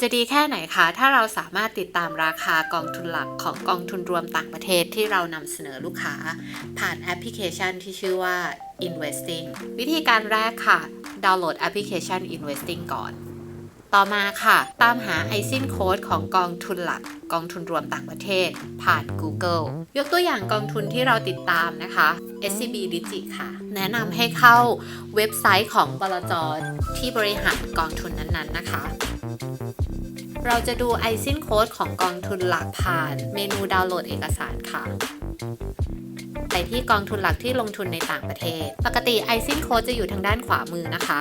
จะดีแค่ไหนคะ ถ้าเราสามารถติดตามราคากองทุนหลักของกองทุนรวมต่างประเทศที่เรานำเสนอลูกค้า ผ่านแอปพลิเคชันที่ชื่อว่า Investing วิธีการแรกค่ะ ดาวน์โหลดแอปพลิเคชัน Investing ก่อน ต่อมาค่ะ ตามหา ISIN Code ของกองทุนหลัก กองทุนรวมต่างประเทศ ผ่าน Google ยกตัวอย่างกองทุนที่เราติดตามนะคะ SCB Digi ค่ะ แนะนำให้เข้าเว็บไซต์ของบลจที่บริหารกองทุนนั้นๆนะคะ เราจะดู ISIN Code ของกองทุนหลักผ่านเมนูดาวน์โหลดเอกสารค่ะ ไปที่กองทุนหลักที่ลงทุนในต่างประเทศ ปกติ ISIN Code จะอยู่ทางด้านขวามือนะคะ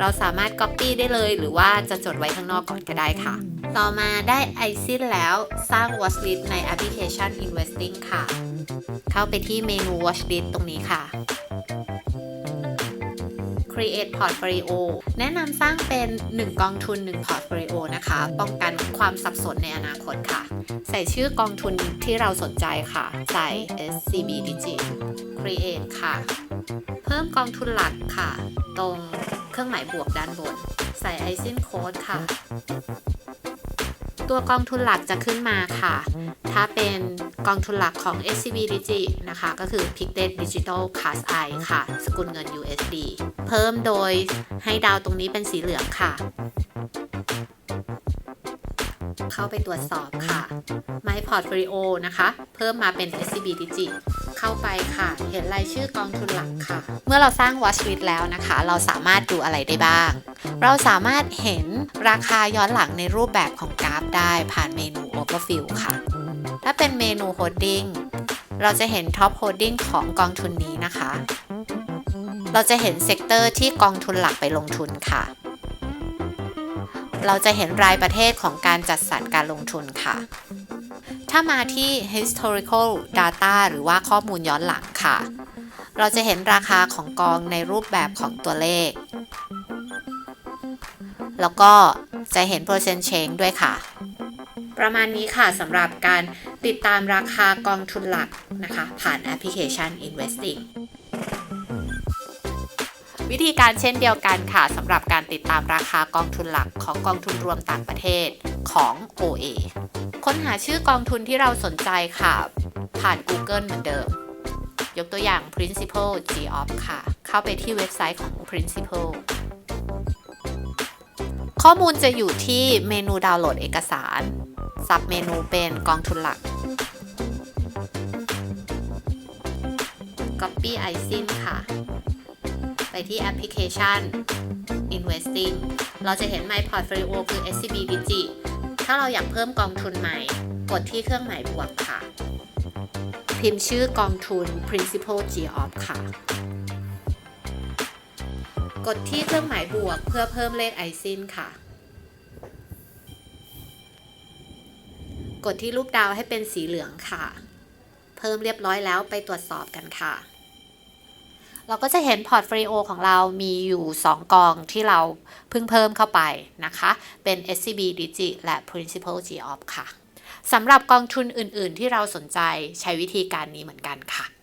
เราสามารถ Copy ได้เลยหรือว่าจะจดไว้ข้างนอกก่อนก็ได้ค่ะ ต่อมาได้ ISIN แล้วสร้าง Watchlist ในแอปพลิเคชัน Investing ค่ะ เข้าไปที่เมนู Watchlist ตรงนี้ค่ะ Create Portfolio แนะนำสร้างเป็น 1 กองทุน 1 Portfolio นะคะ ป้องกันความสับสนในอนาคตค่ะ ใส่ชื่อกองทุนที่เราสนใจค่ะ ใส่ SCB Digi Create ค่ะ เพิ่มกองทุนหลักค่ะ ตรงเครื่องหมายบวกด้านบน ใส่ ISIN Code ค่ะ ตัวกองทุนหลักจะขึ้นมาค่ะ ถ้าเป็นกองทุนหลักของ SCB Digi นะคะ ก็คือ Pictet Digital Class I ค่ะ สกุลเงิน USD เพิ่มโดยให้ดาวตรงนี้เป็นสีเหลืองค่ะ เข้าไปตรวจสอบค่ะ My Portfolio นะคะ เพิ่มมาเป็น SCB Digi เข้าไปค่ะ เห็นรายชื่อกองทุนหลักค่ะ เมื่อเราสร้าง Watch List แล้วนะคะ เราสามารถดูอะไรได้บ้าง เราสามารถเห็นราคาย้อนหลังในรูปแบบของกราฟได้ผ่านเมนู Overview ค่ะ ถ้าเป็นเมนู Holding เราจะเห็น Top Holding ของกองทุนนี้นะคะ เราจะเห็นเซกเตอร์ที่กองทุนหลักไปลงทุนค่ะ เราจะเห็นรายประเทศของการจัดสรรการลงทุนค่ะ ถ้ามาที่ historical data หรือว่าข้อมูลย้อนหลังค่ะ เราจะเห็นราคาของกองในรูปแบบของตัวเลข แล้วก็จะเห็น percent change ด้วยค่ะ ประมาณนี้ค่ะสำหรับการติดตามราคากองทุนหลักนะคะ ผ่านแอปพลิเคชัน Investing วิธีการเช่นเดียวกันค่ะสำหรับการติดตามราคากองทุนหลักของกองทุนรวมต่างประเทศของ OA ค้นหาชื่อกองทุนที่เราสนใจค่ะ ผ่าน Google เหมือนเดิม ยกตัวอย่าง Principal GOP ค่ะ เข้าไปที่เว็บไซต์ของ Principal ข้อมูลจะอยู่ที่เมนูดาวน์โหลดเอกสาร ซับเมนูเป็นกองทุนหลัก Copy ISIN ค่ะ ที่แอปพลิเคชัน Investing เราจะเห็น My Portfolio คือ SCB Digi ถ้าเราอยากเพิ่มกองทุนใหม่ กดที่เครื่องหมายบวกค่ะ พิมพ์ชื่อกองทุน Principal GOP ค่ะ กดที่เครื่องหมายบวกเพื่อเพิ่มเลข ISIN ค่ะ กดที่รูปดาวให้เป็นสีเหลืองค่ะ เพิ่มเรียบร้อยแล้วไปตรวจสอบกันค่ะ เราก็จะเห็นพอร์ตโฟลิโอของเรามีอยู่ 2 กองที่เราเพิ่งเพิ่มเข้าไปนะคะ เป็น SCB Digi และ Principal GOP ค่ะสำหรับกองทุนอื่น ๆ ที่เราสนใจใช้วิธีการนี้เหมือนกันค่ะ